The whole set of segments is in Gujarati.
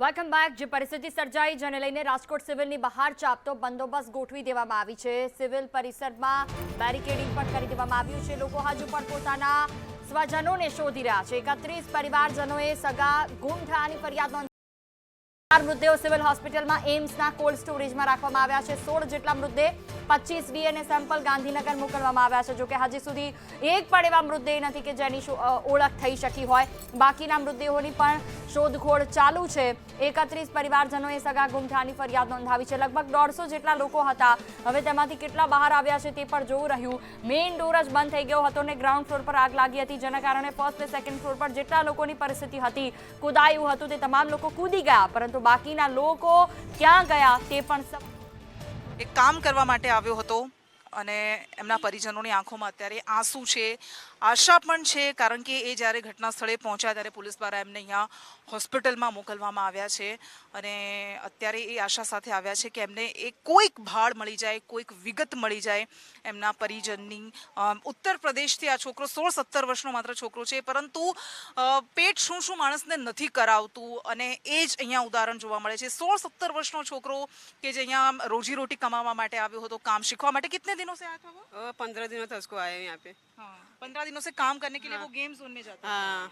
વેલકમ બેક જે પરિસ્થિતિ સર્જાઈ જેને લઈને રાજકોટ સિવિલની બહાર ચાપતો બંદોબસ્ત ગોઠવી દેવામાં આવી છે. સિવિલ પરિસરમાં બેરિકેડિંગ પણ કરી દેવામાં આવ્યું છે. લોકો હજુ પણ પોતાના સ્વજનોને શોધી રહ્યા છે. એકત્રીસ પરિવારજનોએ સગા ગુમ થયાની ફરિયાદ નોંધી. મૃતદેહો સિવિલ હોસ્પિટલમાં એમ્સના કોલ્ડ સ્ટોરેજમાં રાખવામાં આવ્યા છે. સોળ જેટલા મૃતદેહ પચીસ ડીએનએ સેમ્પલ ગાંધીનગર મોકલવામાં આવ્યા છે. જોકે હજી સુધી એક પણ એવા મૃતદેહ નથી કે જેની ઓળખ થઈ શકી હોય. બાકીના મૃતદેહોની પણ શોધખોળ ચાલુ છે. એકત્રીસ પરિવારજનોએ સગા ગુમ ફરિયાદ નોંધાવી છે. લગભગ દોઢસો જેટલા લોકો હતા. હવે તેમાંથી કેટલા બહાર આવ્યા છે તે પણ જોવું રહ્યું. મેઇન ડોર જ બંધ થઈ ગયો હતો ને ગ્રાઉન્ડ ફ્લોર પર આગ લાગી હતી, જેના કારણે ફર્સ્ટ સેકન્ડ ફ્લોર પર જેટલા લોકોની પરિસ્થિતિ હતી, કુદાયું હતું, તે તમામ લોકો કૂદી ગયા. પરંતુ બાકીના લોકો ક્યાં ગયા તે પણ એક કામ કરવા માટે આવ્યો હતો અને એમના પરિજનોની આંખોમાં અત્યારે આંસુ છે. આશા પણ છે કારણ કે એ જ્યારે ઘટના સ્થળે પહોંચ્યા ત્યારે પોલીસ દ્વારા એમને અહીંયા હોસ્પિટલમાં મોકલવામાં આવ્યા છે અને અત્યારે એ આશા સાથે આવ્યા છે કે એમને એ કોઈક ભાળ મળી જાય કોઈક વિગત મળી જાય એમના પરિજનની. ઉત્તર પ્રદેશથી આ છોકરો સોળ સત્તર વર્ષનો માત્ર છોકરો છે પરંતુ પેટ શું શું માણસને નથી કરાવતું અને એ જ અહીંયા ઉદાહરણ જોવા મળે છે. સોળ સત્તર વર્ષનો છોકરો કે જે અહીંયા રોજીરોટી કમાવા માટે આવ્યો હતો કામ શીખવા માટે કેટલા દિનો સે આયા પંદર દિનો થસકો આયા યહાં પે. હા दिनों से काम करने के लिए वो गेम जोन में जाता हाँ।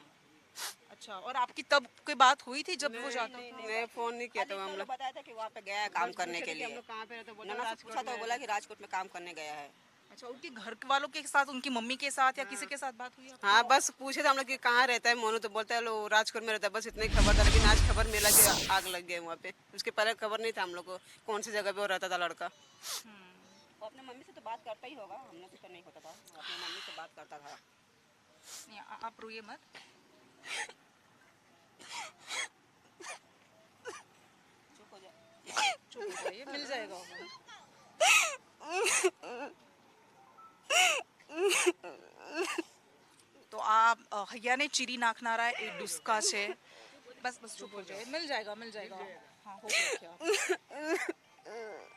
अच्छा और आपकी तब कोई बात हुई थी जब वो जाता था? मैं फ़ोन नहीं किया था हम लोग। बताया था कि वहाँ पे गया है काम करने के लिए। लोग कहाँ पे रहते बोला नन्ना से पूछा तो बोला कि राजकोट में काम करने गया है। अच्छा उनके घर वालों के साथ उनकी मम्मी के साथ या किसी के साथ बात हुई आपकी? हाँ बस पूछे थे हम लोग कि कहाँ रहता है मोनू तो बोलता है लो राजकोट में रहता है। बस इतनी खबर था लेकिन आज खबर मिला कि आग लग गई वहाँ पे। उसके पहले खबर नहीं था हम लोग को कौन सी जगह पे वो रहता था लड़का। वो अपने मम्मी से तो बात करता ही होगा हम लोग से तो नहीं होता था वो अपनी मम्मी से बात करता था नहीं, आ- आप रोइए मत चुप हो जाए चुप हो जाइए मिल जाएगा वो। તો આ અ, હૈયાને ચીરી નાખનારા એ ડુસ્કા છે બસ બસ चुप हो जाइए मिल जाएगा मिल जाएगा हाँ हो गया क्या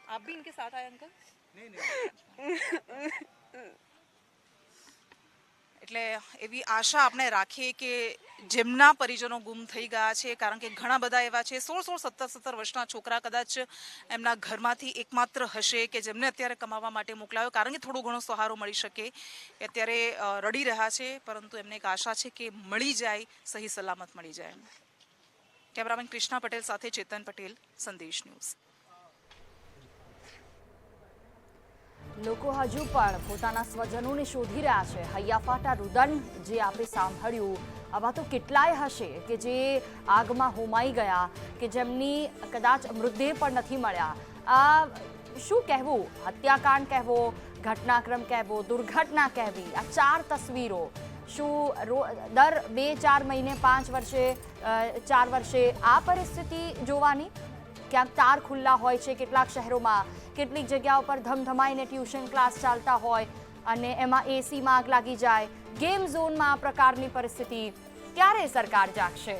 आप भी इनके साथ आए अंकल એટલે એવી આશા આપણે રાખીએ કે જેમના પરિજનો ગુમ થઈ ગયા છે, કારણ કે ઘણા બધા એવા છે, સોળ સોળ સત્તર સત્તર વર્ષના છોકરા કદાચ એમના ઘરમાંથી એકમાત્ર હશે કે જેમને અત્યારે કમાવા માટે મોકલાયો, કારણ કે થોડો ઘણો સહારો મળી શકે એ અત્યારે રડી રહ્યા છે, પરંતુ એમને એક આશા છે કે મળી જાય, સહી સલામત મળી જાય. કેમેરામેન કૃષ્ણા પટેલ સાથે ચેતન પટેલ, સંદેશ ન્યૂઝ. લોકો હજુ પણ પોતાના સ્વજનોને શોધી રહ્યા છે. હૈયાફાટા રુદન જે આપણે સાંભળ્યું, આવા તો કેટલાય હશે કે જે આગમાં હોમાઈ ગયા, કે જેમની કદાચ મૃતદેહ પણ નથી મળ્યા. આ શું કહેવું? હત્યાકાંડ કહેવો, ઘટનાક્રમ કહેવો, દુર્ઘટના કહેવી? આ ચાર તસવીરો. શું રો- દર બે ચાર મહિને પાંચ વર્ષે ચાર વર્ષે આ પરિસ્થિતિ જોવાની? ક્યાંક તાર ખુલ્લા હોય છે કેટલાક શહેરોમાં? કેટલીક જગ્યાઓ પર ધમધમાઈને ટ્યુશન ક્લાસ ચાલતા હોય અને એમાં એસીમાં આગ લાગી જાય. ગેમ ઝોનમાં આ પ્રકારની પરિસ્થિતિ ક્યારે સરકાર જાગશે?